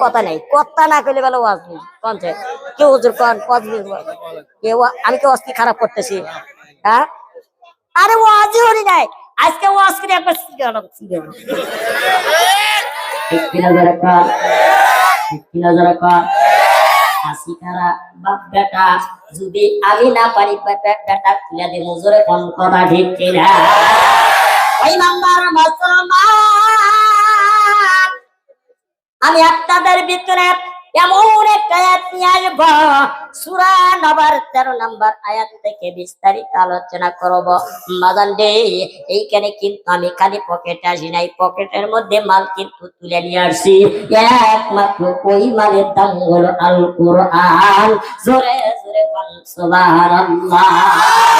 কথা নেই না ওয়াজ কেউ হুজুর কন আমি কি অস্তি খারাপ করতেছি হ্যাঁ আরে ওয়াজই হরি আজকে ওয়াজ বাপ বেটা, যদি আমি না পারি বেটা তুলে খুলে দে মজুরে কোন কথা ঠিক কিনা? ওই নাম্বার আমি আপনাদের ভিতরে এমন একটা আয়াত নিয়ে আসব। সুরা নবার তেরো নাম্বার আয়াত থেকে বিস্তারিত আলোচনা করব। মাদান ডে এইখানে কিন্তু আমি খালি পকেটে আসি নাই। পকেটের মধ্যে মাল কিন্তু তুলে নিয়ে আসছি একমাত্র ওই মালের দাম হলো আল কোরআন জোরে জোরে সুবহানাল্লাহ।